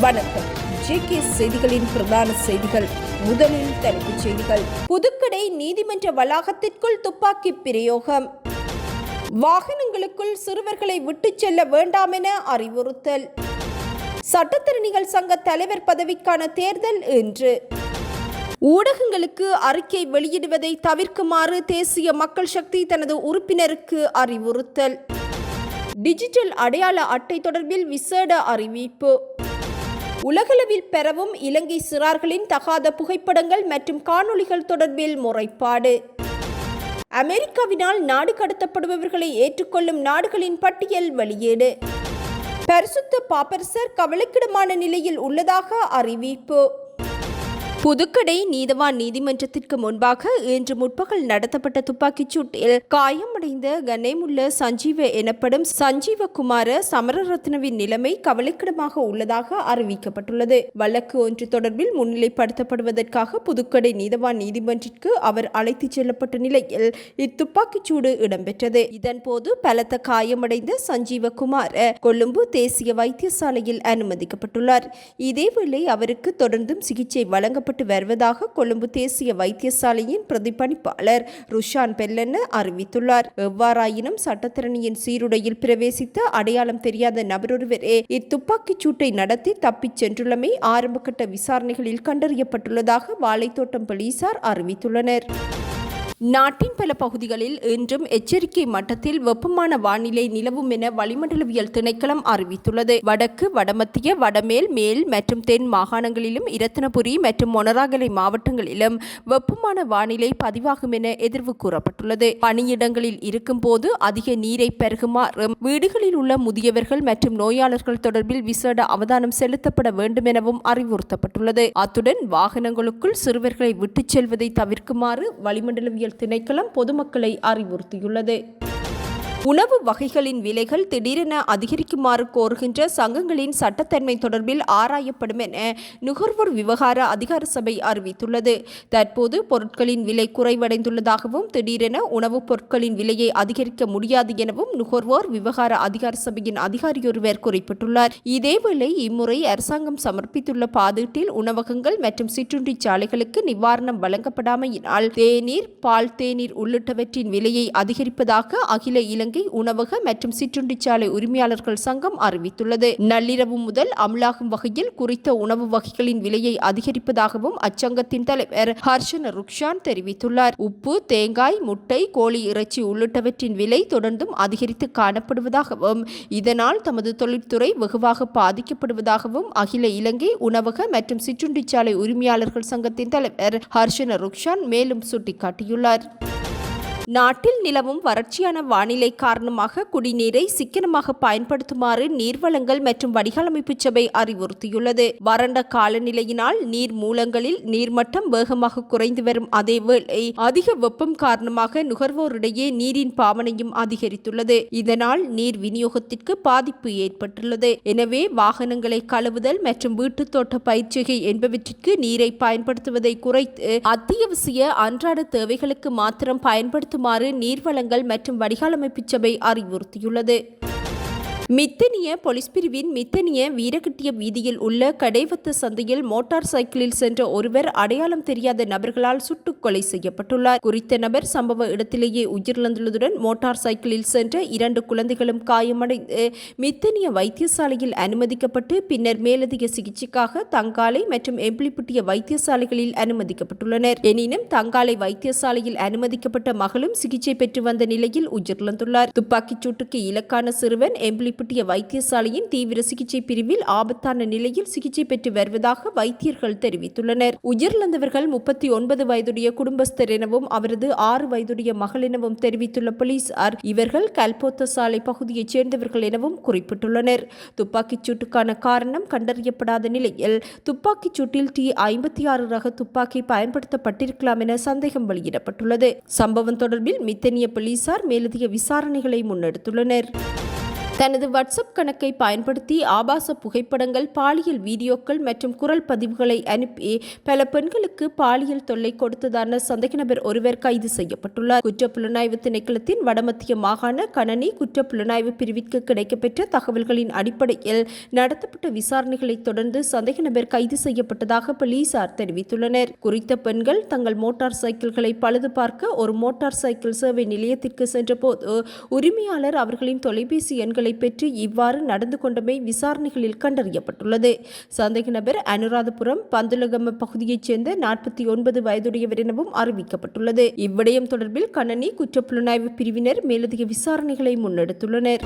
வணக்கம். ஜேகே செய்திகளின் பிரதான செய்திகள். முதலில் தலைப்புச் செய்திகள். புதுக்கடை நீதிமன்ற வளாகத்திற்குள் துப்பாக்கி பிரயோகம். வாகனங்களுக்குள் சிறுவர்களை விட்டுச் செல்ல வேண்டாம் என அறிவுறுத்தல். சட்டத்திறனிகள் சங்க தலைவர் பதவிக்கான தேர்தல் இன்று. ஊடகங்களுக்கு அறிக்கை வெளியிடுவதை தவிர்க்குமாறு தேசிய மக்கள் சக்தி தனது உறுப்பினருக்கு அறிவுறுத்தல். டிஜிட்டல் அடையாள அட்டை தொடர்பில் விசேட அறிவிப்பு. உலகளவில் பெறவும் இலங்கை சிறார்களின் தகாத புகைப்படங்கள் மற்றும் காணொளிகள் தொடர்பில் முறைப்பாடு. அமெரிக்காவினால் நாடு கடத்தப்படுபவர்களை ஏற்றுக்கொள்ளும் நாடுகளின் பட்டியல் வெளியீடு. பரிசுத்த பாப்பரசர் கவலைக்கிடமான நிலையில் உள்ளதாக அறிவிப்பு. புதுக்கடை நீதவான் நீதிமன்றத்திற்கு முன்பாக இன்று முற்பகல் நடத்தப்பட்ட துப்பாக்கிச் சூட்டில் காயமடைந்த கனேமுள்ள சஞ்சீவ எனப்படும் சஞ்சீவகுமார சமரரத்னவின் நிலைமை கவலைக்கிடமாக உள்ளதாக அறிவிக்கப்பட்டுள்ளது. வழக்கு ஒன்று தொடர்பில் முன்னிலைப்படுத்தப்படுவதற்காக புதுக்கடை நீதவான் நீதிமன்றத்திற்கு அவர் அழைத்துச் செல்லப்பட்ட நிலையில் இத்துப்பாக்கிச் சூடு இடம்பெற்றது. இதன்போது பலத்த காயமடைந்த சஞ்சீவகுமார கொழும்பு தேசிய வைத்தியசாலையில் அனுமதிக்கப்பட்டுள்ளார். இதேவேளை அவருக்கு தொடர்ந்தும் சிகிச்சை வழங்கப்பட்டு வருவதாக கொழும்பு தேசிய வைத்தியசாலையின் பிரதிபலிப்பாளர் ருஷான் பெல்லன அறிவித்துள்ளார். எவ்வாறாயினும் சட்டத்திறனியின் சீருடையில் பிரவேசித்த அடையாளம் தெரியாத நபரொருவரே இத்துப்பாக்கிச் சூட்டை நடத்தி தப்பிச் சென்றுள்ளமை ஆரம்பகட்ட விசாரணைகளில் கண்டறியப்பட்டுள்ளதாக வாழைத்தோட்டம் போலீசார் அறிவித்துள்ளனர். நாட்டின் பல பகுதிகளில் இன்றும் எச்சரிக்கை மட்டத்தில் வெப்பமான வானிலை நிலவும் என வளிமண்டலவியல் திணைக்களம் அறிவித்துள்ளது. வடக்கு வடமத்திய வடமேல் மேல் மற்றும் தென் மாகாணங்களிலும் இரத்தினபுரி மற்றும் மொனராகலை மாவட்டங்களிலும் வெப்பமான வானிலை பதிவாகும் என எதிர்வு கூறப்பட்டுள்ளது. பணியிடங்களில் இருக்கும்போது அதிக நீரை பெருகுமாறும் வீடுகளில் உள்ள முதியவர்கள் மற்றும் நோயாளர்கள் தொடர்பில் விசேட அவதானம் செலுத்தப்பட வேண்டும் எனவும் அறிவுறுத்தப்பட்டுள்ளது. அத்துடன் வாகனங்களுக்குள் சிறுவர்களை விட்டுச் செல்வதை தவிர்க்குமாறு வளிமண்டலவியல் திணைக்களம் பொதுமக்களை அறிவுறுத்தியுள்ளது. உணவு வகைகளின் விலைகள் திடீரென அதிகரிக்குமாறு கோருகின்ற சங்கங்களின் சட்டத்தன்மை தொடர்பில் ஆராயப்படும் என நுகர்வோர் விவகார அதிகார சபை அறிவித்துள்ளது. தற்போது பொருட்களின் விலை குறைவடைந்துள்ளதாகவும் திடீரென உணவுப் பொருட்களின் விலையை அதிகரிக்க முடியாது எனவும் நுகர்வோர் விவகார அதிகார சபையின் அதிகாரியொருவர் குறிப்பிட்டுள்ளார். இதேவேளை இம்முறை அரசாங்கம் சமர்ப்பித்துள்ள பாதீட்டில் உணவகங்கள் மற்றும் சிற்றுண்டி சாலைகளுக்கு நிவாரணம் வழங்கப்படாமையினால் தேநீர் பால் தேநீர் உள்ளிட்டவற்றின் விலையை அதிகரிப்பதாக அகில இலங்கை உணவக மற்றும் சிற்றுண்டிச்சாலை உரிமையாளர்கள் சங்கம் அறிவித்துள்ளது. நள்ளிரவு முதல் அமலாகும் வகையில் குறித்த உணவு வகைகளின் விலையை அதிகரிப்பதாகவும் அச்சங்கத்தின் தலைவர் ஹர்ஷன ருக்ஷான் தெரிவித்துள்ளார். உப்பு தேங்காய் முட்டை கோழி இறைச்சி உள்ளிட்டவற்றின் விலை தொடர்ந்தும் அதிகரித்து காணப்படுவதாகவும் இதனால் தமது தொழிற்துறை வெகுவாக பாதிக்கப்படுவதாகவும் அகில இலங்கை உணவக மற்றும் சிற்றுண்டிச்சாலை உரிமையாளர்கள் சங்கத்தின் தலைவர் ஹர்ஷன ருக்ஷான் மேலும் சுட்டிக்காட்டியுள்ளார். நாட்டில் நிலவும் வறட்சியான வானிலை காரணமாக குடிநீரை சிக்கனமாக பயன்படுத்துமாறு நீர்வளங்கள் மற்றும் வடிகாலமைப்பு சபை அறிவுறுத்தியுள்ளது. வறண்ட காலநிலையினால் நீர் மூலங்களில் நீர்மட்டம் வேகமாக குறைந்து வரும் அதேவேளை அதிக வெப்பம் காரணமாக நுகர்வோரிடையே நீரின் பாவனையும் அதிகரித்துள்ளது. இதனால் நீர் விநியோகத்திற்கு பாதிப்பு ஏற்பட்டுள்ளது. எனவே வாகனங்களை கழுவுதல் மற்றும் வீட்டுத் தோட்ட பயிற்சிகை என்பவற்றிற்கு நீரை பயன்படுத்துவதை குறைத்து அத்தியாவசிய அன்றாட தேவைகளுக்கு மாத்திரம் பயன்படுத்தும் பயன்படுத்துமாறு நீர்வளங்கள் மற்றும் வடிகாலமைப்பு சபை அறிவுறுத்தியுள்ளது. மித்தனிய போலீஸ் பிரிவின் மித்தனிய வீரகட்டிய வீதியில் உள்ள கடைவத்த சந்தையில் மோட்டார் சைக்கிளில் சென்ற ஒருவர் அடையாளம் தெரியாத நபர்களால் சுட்டுக் கொலை செய்யப்பட்டுள்ளார். குறித்த நபர் சம்பவ இடத்திலேயே உயிரிழந்துள்ளதுடன் மோட்டார் சைக்கிளில் சென்ற இரண்டு குழந்தைகளும் காயமடைந்து மித்தனிய வைத்தியசாலையில் அனுமதிக்கப்பட்டு பின்னர் மேலதிக சிகிச்சைக்காக தங்காலை மற்றும் எம்பிளிப்புட்டிய வைத்தியசாலைகளில் அனுமதிக்கப்பட்டுள்ளனர். எனினும் தங்காலை வைத்தியசாலையில் அனுமதிக்கப்பட்ட மகளும் சிகிச்சை பெற்று வந்த நிலையில் உயிரிழந்துள்ளார். துப்பாக்கிச் சூட்டுக்கு இலக்கான சிறுவன் எம்பிளி புட்டிய வைத்தியசாலையின் தீவிர சிகிச்சை பிரிவில் ஆபத்தான நிலையில் சிகிச்சை பெற்று வருவதாக வைத்தியர்கள் தெரிவித்துள்ளனர். உயிரிழந்தவர்கள் முப்பத்தி ஒன்பது வயதுடைய குடும்பஸ்தர் எனவும் அவரது ஆறு வயதுடைய மகள் எனவும் தெரிவித்துள்ள போலீசார் இவர்கள் கல்போத்த சாலை பகுதியைச் சேர்ந்தவர்கள் எனவும் குறிப்பிட்டுள்ளனர். துப்பாக்கிச் சூட்டுக்கான காரணம் கண்டறியப்படாத நிலையில் துப்பாக்கிச் சூட்டில் டி ஐம்பத்தி ஆறு ரக துப்பாக்கி பயன்படுத்தப்பட்டிருக்கலாம் என சந்தேகம் வெளியிடப்பட்டுள்ளது. சம்பவம் தொடர்பில் மித்தனிய போலீசார் மேலதிக விசாரணைகளை முன்னெடுத்துள்ளனர். தனது வாட்ஸ்அப் கணக்கை பயன்படுத்தி ஆபாச புகைப்படங்கள் பாலியல் வீடியோக்கள் மற்றும் குரல் பதிவுகளை அனுப்பி பல பெண்களுக்கு பாலியல் தொல்லை கொடுத்ததான சந்தேக நபர் ஒருவர் கைது செய்யப்பட்டுள்ளார். குற்றப்புலனாய்வு திணைக்களத்தின் வடமத்திய மாகாண கணனி குற்றப்புலனாய்வு பிரிவிற்கு கிடைக்கப்பெற்ற தகவல்களின் அடிப்படையில் நடத்தப்பட்ட விசாரணைகளை தொடர்ந்து சந்தேக நபர் கைது செய்யப்பட்டதாக போலீசார் தெரிவித்துள்ளனர். குறித்த பெண்கள் தங்கள் மோட்டார் சைக்கிள்களை பழுது பார்க்க ஒரு மோட்டார் சைக்கிள் சேவை நிலையத்திற்கு சென்றபோது உரிமையாளர் அவர்களின் தொலைபேசி எண்களை பெற்று இவ்வாறு நடந்து கொண்டமை விசாரணைகளில் கண்டறியப்பட்டுள்ளது. சந்தேக நபர் அனுராதபுரம் பந்துலகம பகுதியைச் சேர்ந்த நாற்பத்தி ஒன்பது வயதுடையவர் எனவும் அறிவிக்கப்பட்டுள்ளது. இவ்விடயம் தொடர்பில் கணனி குற்றப்புலனாய்வு பிரிவினர் மேலதிக விசாரணைகளை முன்னெடுத்துள்ளனர்.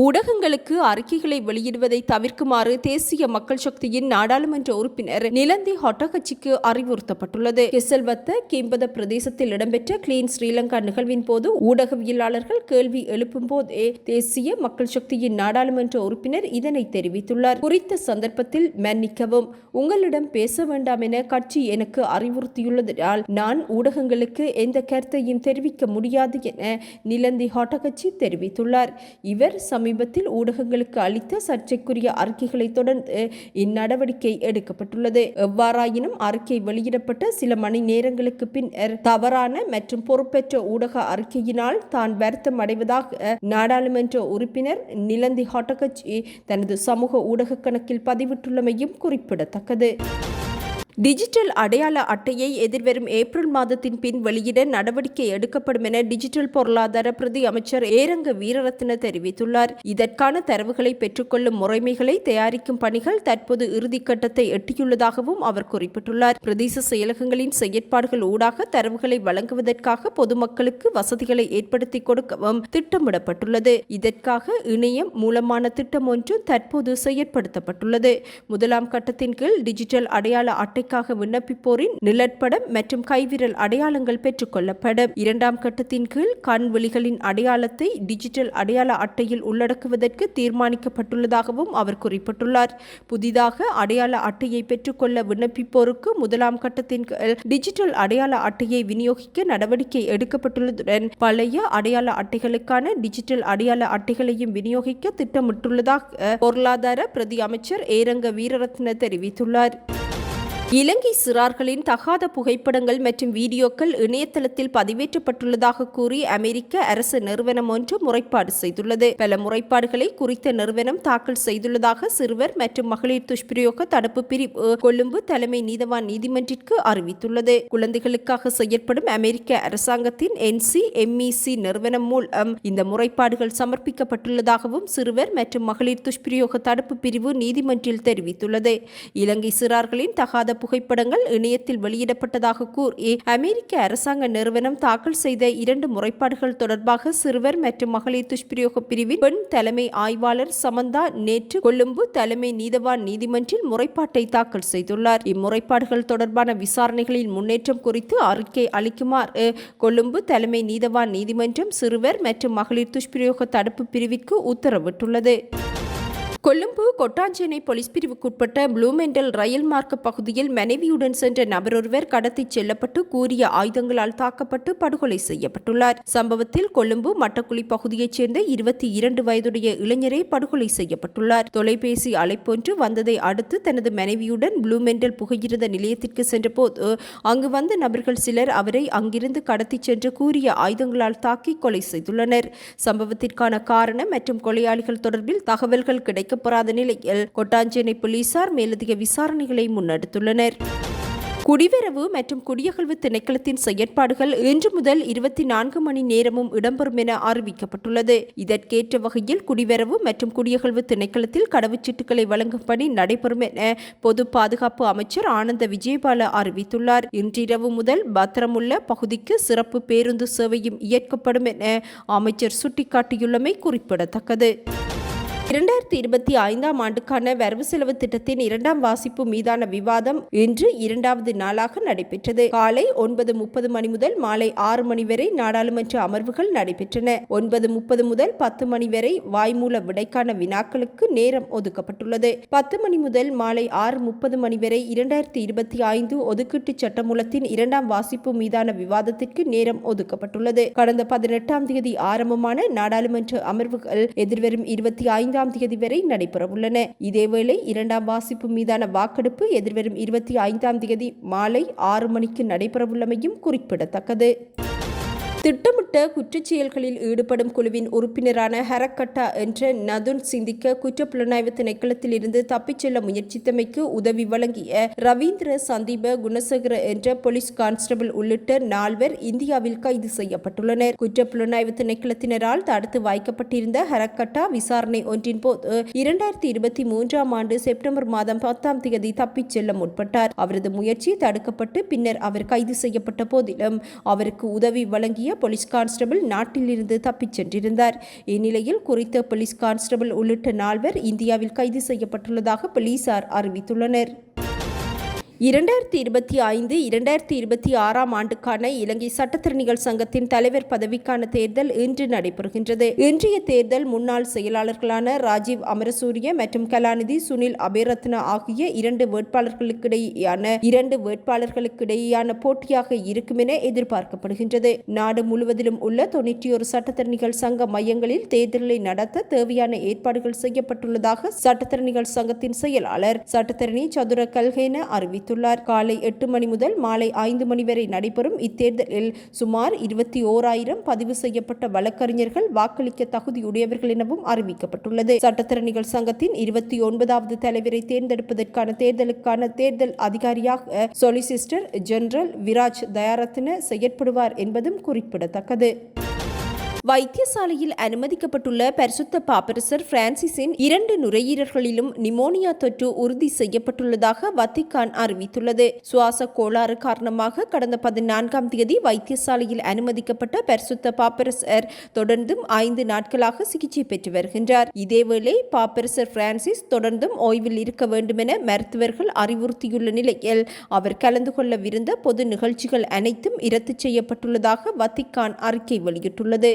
ஊடகங்களுக்கு அறிக்கைகளை வெளியிடுவதை தவிர்க்குமாறு தேசிய மக்கள் சக்தியின் நாடாளுமன்ற உறுப்பினர் நிலந்தி ஹொட்டகச்சிக்கு அறிவுறுத்தப்பட்டுள்ளது. கெசல்வத்த கிம்பத பிரதேசத்தில் இடம்பெற்ற கிளீன் ஸ்ரீலங்கா நிகழ்வின் போது ஊடகவியலாளர்கள் கேள்வி எழுப்பும் போதே தேசிய மக்கள் சக்தியின் நாடாளுமன்ற உறுப்பினர் இதனை தெரிவித்துள்ளார். குறித்த சந்தர்ப்பத்தில் மன்னிக்கவும். உங்களிடம் பேச வேண்டாம் என கட்சி எனக்கு அறிவுறுத்தியுள்ளதால் நான் ஊடகங்களுக்கு எந்த கருத்தையும் தெரிவிக்க முடியாது என நிலந்தி ஹொட்டகச்சி தெரிவித்துள்ளார். இவர் சமீபத்தில் ஊடகங்களுக்கு அளித்த சர்ச்சைக்குரிய அறிக்கைகளை தொடர்ந்து இந்நடவடிக்கை எடுக்கப்பட்டுள்ளது. எவ்வாறாயினும் அறிக்கை வெளியிடப்பட்ட சில மணி நேரங்களுக்கு பின்னர் தவறான மற்றும் பொறுப்பற்ற ஊடக அறிக்கையினால் தான் வருத்தம் அடைவதாக நாடாளுமன்ற உறுப்பினர் நிலந்தி ஹாட்டகச்சி தனது சமூக ஊடக கணக்கில் பதிவிட்டுள்ளமையும் குறிப்பிடத்தக்கது. டிஜிட்டல் அடையாள அட்டையை எதிர்வரும் ஏப்ரல் மாதத்தின் பின் வெளியிட நடவடிக்கை எடுக்கப்படும் என டிஜிட்டல் பொருளாதார பிரதி அமைச்சர் ஏரங்க வீரரத்ன தெரிவித்துள்ளார். இதற்கான தரவுகளை பெற்றுக்கொள்ளும் முறைமைகளை தயாரிக்கும் பணிகள் தற்போது இறுதிக்கட்டத்தை எட்டியுள்ளதாகவும் அவர் குறிப்பிட்டுள்ளார். பிரதேச செயலகங்களின் செயற்பாடுகள் ஊடாக தரவுகளை வழங்குவதற்காக பொதுமக்களுக்கு வசதிகளை ஏற்படுத்தி கொடுக்கவும் திட்டமிடப்பட்டுள்ளது. இதற்காக இணையம் மூலமான திட்டம் ஒன்று தற்போது செயற்படுத்தப்பட்டுள்ளது. முதலாம் கட்டத்தின் கீழ் டிஜிட்டல் அடையாள அட்டை அட்டைக்காக விண்ணப்பிப்போரின் நிழற்படம் மற்றும் கைவிரல் அடையாளங்கள் பெற்றுக்கொள்ளப்படும் இரண்டாம் கட்டத்தின் கீழ் கண்வெளிகளின் அடையாளத்தை டிஜிட்டல் அடையாள அட்டையில் உள்ளடக்குவதற்கு தீர்மானிக்கப்பட்டுள்ளதாகவும் அவர் குறிப்பிட்டுள்ளார். புதிதாக அடையாள அட்டையை பெற்றுக்கொள்ள விண்ணப்பிப்போருக்கு முதலாம் கட்டத்தின் கீழ் டிஜிட்டல் அடையாள அட்டையை விநியோகிக்க நடவடிக்கை எடுக்கப்பட்டுள்ளதுடன் பழைய அடையாள அட்டைகளுக்கான டிஜிட்டல் அடையாள அட்டைகளையும் விநியோகிக்க திட்டமிட்டுள்ளதாக பொருளாதார பிரதி அமைச்சர் ஏரங்க வீரரத்ன தெரிவித்துள்ளார். இலங்கை சிறார்களின் தகாத புகைப்படங்கள் மற்றும் வீடியோக்கள் இணையதளத்தில் பதிவேற்றப்பட்டுள்ளதாக கூறி அமெரிக்க அரசு நிறுவனம் ஒன்று முறைப்பாடு செய்துள்ளது. பல முறைப்பாடுகளை குறித்த நிறுவனம் தாக்கல் செய்துள்ளதாக சிறுவர் மற்றும் மகளிர் துஷ்பிரயோக தடுப்பு பிரிவு கொழும்பு தலைமை நீதவான் நீதிமன்றிற்கு அறிவித்துள்ளது. குழந்தைகளுக்காக செயற்படும் அமெரிக்க அரசாங்கத்தின் என்சி எம்இசி நிறுவனம் மூலம் இந்த முறைப்பாடுகள் சமர்ப்பிக்கப்பட்டுள்ளதாகவும் சிறுவர் மற்றும் மகளிர் துஷ்பிரயோக தடுப்பு பிரிவு நீதிமன்றில் தெரிவித்துள்ளது. இலங்கை சிறார்களின் தகாத புகைப்படங்கள் இணையத்தில் வெளியிடப்பட்டதாக கூறி அமெரிக்க அரசாங்க நிறுவனம் தாக்கல் செய்த இரண்டு முறைப்பாடுகள் தொடர்பாக சிறுவர் மற்றும் மகளிர் துஷ்பிரயோக பிரிவின் பெண் தலைமை ஆய்வாளர் சமந்தா நேற்று கொழும்பு தலைமை நீதவான் நீதிமன்றில் முறைப்பாட்டை தாக்கல் செய்துள்ளார். இம்முறைப்பாடுகள் தொடர்பான விசாரணைகளில் முன்னேற்றம் குறித்து அறிக்கை அளிக்குமாறு கொழும்பு தலைமை நீதவான் நீதிமன்றம் சிறுவர் மற்றும் மகளிர் துஷ்பிரயோக தடுப்பு பிரிவிற்கு உத்தரவிட்டுள்ளது. கொழும்பு கொட்டாஞ்சேனை போலீஸ் பிரிவுக்குட்பட்ட ப்ளூமெண்டல் ரயில் மார்க்க பகுதியில் மனைவியுடன் சென்ற நபரொருவர் கடத்திச் செல்லப்பட்டு கூறிய ஆயுதங்களால் தாக்கப்பட்டு படுகொலை செய்யப்பட்டுள்ளார். சம்பவத்தில் கொழும்பு மட்டக்குழி பகுதியைச் சேர்ந்த இருபத்தி இரண்டு வயதுடைய இளைஞரே படுகொலை செய்யப்பட்டுள்ளார். தொலைபேசி அழைப்பொன்று வந்ததை அடுத்து தனது மனைவியுடன் ப்ளூமெண்டல் புகையிரத நிலையத்திற்கு சென்றபோது அங்கு வந்த நபர்கள் சிலர் அவரை அங்கிருந்து கடத்திச் சென்று கூறிய ஆயுதங்களால் தாக்கி கொலை செய்துள்ளனர். சம்பவத்திற்கான காரணம் மற்றும் கொலையாளிகள் தொடர்பில் தகவல்கள் கிடைக்க கிடைக்கப்பெறாத நிலையில் கொட்டாஞ்சேனை போலீசார் மேலதிக விசாரணைகளை முன்னெடுத்துள்ளனர். குடிவரவு மற்றும் குடியகழ்வு திணைக்களத்தின் செயற்பாடுகள் இன்று முதல் இருபத்தி நான்கு மணி நேரமும் இடம்பெறும் என அறிவிக்கப்பட்டுள்ளது. இதற்கேற்ற வகையில் குடிவரவு மற்றும் குடியகழ்வு திணைக்களத்தில் கடவுச்சீட்டுகளை வழங்கும் பணி நடைபெறும் என பொது பாதுகாப்பு அமைச்சர் ஆனந்த விஜயபால அறிவித்துள்ளார். இன்றிரவு முதல் பத்திரமுள்ள பகுதிக்கு சிறப்பு பேருந்து சேவையும் இயக்கப்படும் என அமைச்சர் சுட்டிக்காட்டியுள்ளமை குறிப்பிடத்தக்கது. இரண்டாயிரத்தி இருபத்தி ஐந்தாம் ஆண்டுக்கான வரவு செலவு திட்டத்தின் இரண்டாம் வாசிப்பு மீதான விவாதம் இன்று இரண்டாவது நாளாக நடைபெற்றது. காலை ஒன்பது முப்பது மணி முதல் மாலை ஆறு மணி வரை நாடாளுமன்ற அமர்வுகள் நடைபெற்றன. ஒன்பது முப்பது முதல் பத்து மணி வரை வாய்மூல விடைக்கான வினாக்களுக்கு நேரம் ஒதுக்கப்பட்டுள்ளது. பத்து மணி முதல் மாலை ஆறு முப்பது மணி வரை இரண்டாயிரத்தி இருபத்தி ஐந்து ஒதுக்கீட்டு சட்டமூலத்தின் இரண்டாம் வாசிப்பு மீதான விவாதத்திற்கு நேரம் ஒதுக்கப்பட்டுள்ளது. கடந்த பதினெட்டாம் தேதி ஆரம்பமான நாடாளுமன்ற அமர்வுகள் எதிர்வரும் இருபத்தி ஐந்து ஐந்தாம் தேதி வரை நடைபெறவுள்ளன. இதேவேளை இரண்டாம் வாசிப்பு மீதான வாக்கெடுப்பு எதிர்வரும் இருபத்தி ஐந்தாம் தேதி மாலை ஆறு மணிக்கு நடைபெறவுள்ளமையும் குறிப்பிடத்தக்கது. திட்டமிட்ட குற்றச் செயல்களில் ஈடுபடும் குழுவின் உறுப்பினரான ஹரக்கட்டா என்ற நதுன் சிந்திக்க குற்றப்புலனாய்வு திணைக்களத்தில் இருந்து தப்பிச் செல்ல முயற்சித்தமைக்கு உதவி வழங்கிய ரவீந்திர சந்தீப குணசேகர என்ற போலீஸ் கான்ஸ்டபிள் உள்ளிட்ட நால்வர் இந்தியாவில் கைது செய்யப்பட்டுள்ளனர். குற்றப்புலனாய்வு திணைக்களத்தினரால் தடுத்து வாய்க்கப்பட்டிருந்த ஹரக்கட்டா விசாரணை ஒன்றின் போது இரண்டாயிரத்தி இருபத்தி மூன்றாம் ஆண்டு செப்டம்பர் மாதம் பத்தாம் தேதி தப்பிச் செல்ல முற்பட்டார். அவரது முயற்சி தடுக்கப்பட்டு பின்னர் அவர் கைது செய்யப்பட்ட போதிலும் அவருக்கு உதவி வழங்கிய போலீஸ் கான்ஸ்டபிள் நாட்டிலிருந்து தப்பிச் சென்றிருந்தார். இந்நிலையில் குறித்த போலீஸ் கான்ஸ்டபிள் உள்ளிட்ட நால்வர் இந்தியாவில் கைது செய்யப்பட்டுள்ளதாக போலீசார் அறிவித்துள்ளனர். இரண்டாயிரத்தி இருபத்தி ஐந்து இரண்டாயிரத்தி இருபத்தி ஆறாம் ஆண்டுக்கான இலங்கை சட்டத்திறனிகள் சங்கத்தின் தலைவர் பதவிக்கான தேர்தல் இன்று நடைபெறுகின்றது. இன்றைய தேர்தல் முன்னாள் செயலாளர்களான ராஜீவ் அமரசூரிய மற்றும் கலாநிதி சுனில் அபேரத்ன ஆகிய இரண்டு வேட்பாளர்களுக்கிடையேயான இரண்டு வேட்பாளர்களுக்கிடையேயான போட்டியாக இருக்கும் என எதிர்பார்க்கப்படுகின்றது. நாடு முழுவதிலும் உள்ள தொன்னூற்றி ஒரு சட்டத்திறனிகள் சங்க மையங்களில் தேர்தலை நடத்த தேவையான ஏற்பாடுகள் செய்யப்பட்டுள்ளதாக சட்டத்திறனிகள் சங்கத்தின் செயலாளர் சட்டத்திறனி சதுர கல்கேன அறிவித்தார் தெரிவித்துள்ளார் காலை எட்டு மணி முதல் மாலை ஐந்து மணி வரை நடைபெறும் இத்தேர்தலில் சுமார் இருபத்தி ஓராயிரம் பதிவு செய்யப்பட்ட வழக்கறிஞர்கள் வாக்களிக்க தகுதியுடையவர்கள் எனவும் அறிவிக்கப்பட்டுள்ளது. சட்டத்திறனிகள் சங்கத்தின் இருபத்தி ஒன்பதாவது தலைவரை தேர்ந்தெடுப்பதற்கான தேர்தலுக்கான தேர்தல் அதிகாரியாக சொலிசிஸ்டர் ஜெனரல் விராஜ் தயாரத்ன செயற்படுவார் என்பதும் குறிப்பிடத்தக்கது. வைத்தியசாலையில் அனுமதிக்கப்பட்டுள்ள பரிசுத்த பாப்பரசர் பிரான்சிஸின் இரண்டு நுரையீரல்களிலும் நிமோனியா தொற்று உறுதி செய்யப்பட்டுள்ளதாக வத்திக்கான் அறிவித்துள்ளது. சுவாச கோளாறு காரணமாக கடந்த பதினான்காம் தேதி வைத்தியசாலையில் அனுமதிக்கப்பட்ட பரிசுத்த பாப்பரசர் தொடர்ந்தும் ஐந்து நாட்களாக சிகிச்சை பெற்று வருகின்றார். இதேவேளை பாப்பரசர் பிரான்சிஸ் தொடர்ந்தும் ஓய்வில் இருக்க வேண்டும் என மருத்துவர்கள் அறிவுறுத்தியுள்ள நிலையில் அவர் கலந்து கொள்ளவிருந்த பொது நிகழ்ச்சிகள் அனைத்தும் இரத்து செய்யப்பட்டுள்ளதாக வத்திக்கான் அறிக்கை வெளியிட்டுள்ளது.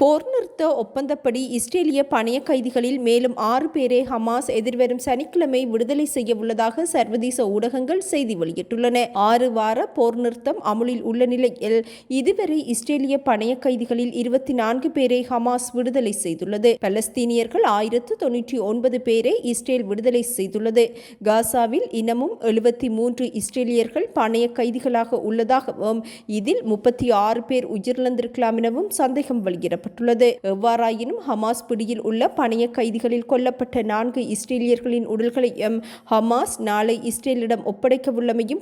போர் நிறுத்த ஒப்பந்தப்படி இஸ்ரேலிய பணைய கைதிகளில் மேலும் ஆறு பேரை ஹமாஸ் எதிர்வரும் சனிக்கிழமை விடுதலை செய்ய உள்ளதாக சர்வதேச ஊடகங்கள் செய்தி வெளியிட்டுள்ளன. ஆறு வார போர் நிறுத்தம் அமுலில் உள்ள நிலையில் இதுவரை இஸ்ரேலிய பணைய கைதிகளில் இருபத்தி நான்கு பேரை ஹமாஸ் விடுதலை செய்துள்ளது. பலஸ்தீனியர்கள் ஆயிரத்து தொன்னூற்றி ஒன்பது பேரை இஸ்ரேல் விடுதலை செய்துள்ளது. காசாவில் இன்னமும் எழுபத்தி மூன்று இஸ்ரேலியர்கள் பணைய கைதிகளாக உள்ளதாகவும் இதில் முப்பத்தி ஆறு பேர் உயிரிழந்திருக்கலாம் எனவும் சந்தேகம் வெளியிடப்பட்டது வெளியிடப்பட்டுள்ளது. எவ்வாறாயினும் ஹமாஸ் பிடியில் உள்ள பணைய கைதிகளில் கொல்லப்பட்ட நான்கு இஸ்ரேலியர்களின் உடல்களையும் ஹமாஸ் நாளை இஸ்ரேலிடம் ஒப்படைக்க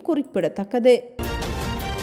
குறிப்பிடத்தக்கது.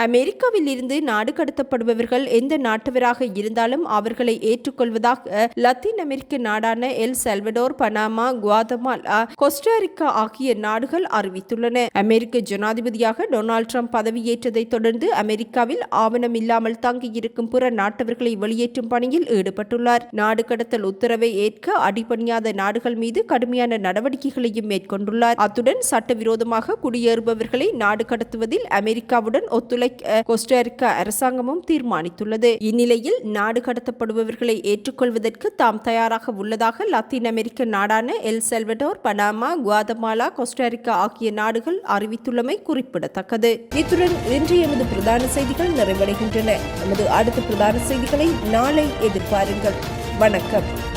அமெரிக்காவில் இருந்து நாடு கடத்தப்படுபவர்கள் எந்த நாட்டவராக இருந்தாலும் அவர்களை ஏற்றுக்கொள்வதாக லத்தீன் அமெரிக்க நாடான El Salvador Panama Guatemala Costa Rica ஆகிய நாடுகள் அறிவித்துள்ளன. அமெரிக்க ஜனாதிபதியாக டொனால்டு ட்ரம்ப் பதவியேற்றதை தொடர்ந்து அமெரிக்காவில் ஆவணம் இல்லாமல் தங்கியிருக்கும் புற நாட்டவர்களை வெளியேற்றும் பணியில் ஈடுபட்டுள்ளார். நாடு கடத்தல் உத்தரவை ஏற்க அடிபணியாத நாடுகள் மீது கடுமையான நடவடிக்கைகளையும் மேற்கொண்டுள்ளார். அத்துடன் சட்டவிரோதமாக குடியேறுபவர்களை நாடு கடத்துவதில் அமெரிக்காவுடன் ஒத்துழை ஒத்துழைக்க கோஸ்டாரிக்கா அரசாங்கமும் தீர்மானித்துள்ளது. இந்நிலையில் நாடு கடத்தப்படுபவர்களை ஏற்றுக்கொள்வதற்கு தாம் தயாராக உள்ளதாக லத்தீன் அமெரிக்க நாடான El Salvador Panama Guatemala Costa Rica ஆகிய நாடுகள் அறிவித்துள்ளமை குறிப்பிடத்தக்கது. இத்துடன் இன்று எமது பிரதான செய்திகள் நிறைவடைகின்றன. நமது அடுத்த பிரதான செய்திகளை நாளை எதிர்பாருங்கள். வணக்கம்.